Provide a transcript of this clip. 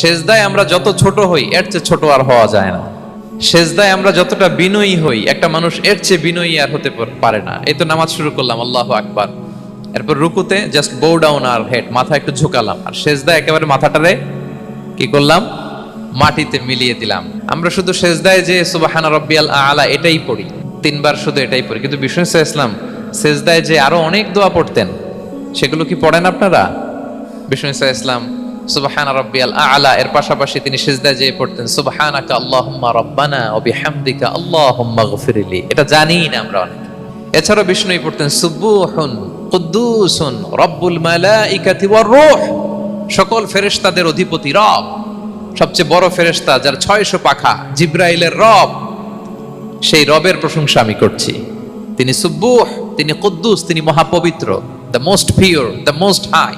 সেজদায় আমরা যত ছোট হই, এর চেয়ে ছোট আর হওয়া যায় না। সেজদায় আমরা যতটা বিনয়ী হই, একটা মানুষ এর চেয়ে বিনয়ী আর হতে পারে না। এই তো নামাজ শুরু করলাম, আল্লাহ আকবার। এরপর রুকুতে জাস্ট বো ডাউন আর হেড মাথা একটু ঝুঁকালাম। আর সেজদায় একেবারে মাথাটারে কি করলাম? মাটিতে মিলিয়ে দিলাম। আমরা শুধু সেজদায় যে সুবাহানা রব্বিয়াল আলা এটাই পড়ি, তিনবার শুধু এটাই পড়ি। কিন্তু বিষ্ণু ইসা ইসলাম সেজদায় যে আরও অনেক দোয়া পড়তেন, সেগুলো কি পড়েন আপনারা? বিষ্ণু ইসা ইসলাম সুবাহানা রব্বিয়াল আলা। এর পাশাপাশি তিনি সেজদায় যে পড়তেন, সুবাহানাকা আল্লাহুম্মা রব্বানা ও বিহামদিকা আল্লাহুম্মা গফিরলি। এটা জানি না আমরা অনেক। এছাড়াও বিষ্ণুই পড়তেন, সুবুহুন কুদ্দুসুন, রব্বুল মালাইকাতি ওয়ার রূহ। সকল ফেরেশতাদের অধিপতি রব। সবচেয়ে বড় ফেরেশতা যার ছয়শো পাখা জিব্রাইলের রব, সেই রবের প্রশংসা আমি করছি। তিনি সুব্বুহ তিনি কুদ্দুস, তিনি মহাপবিত্র the most pure the most high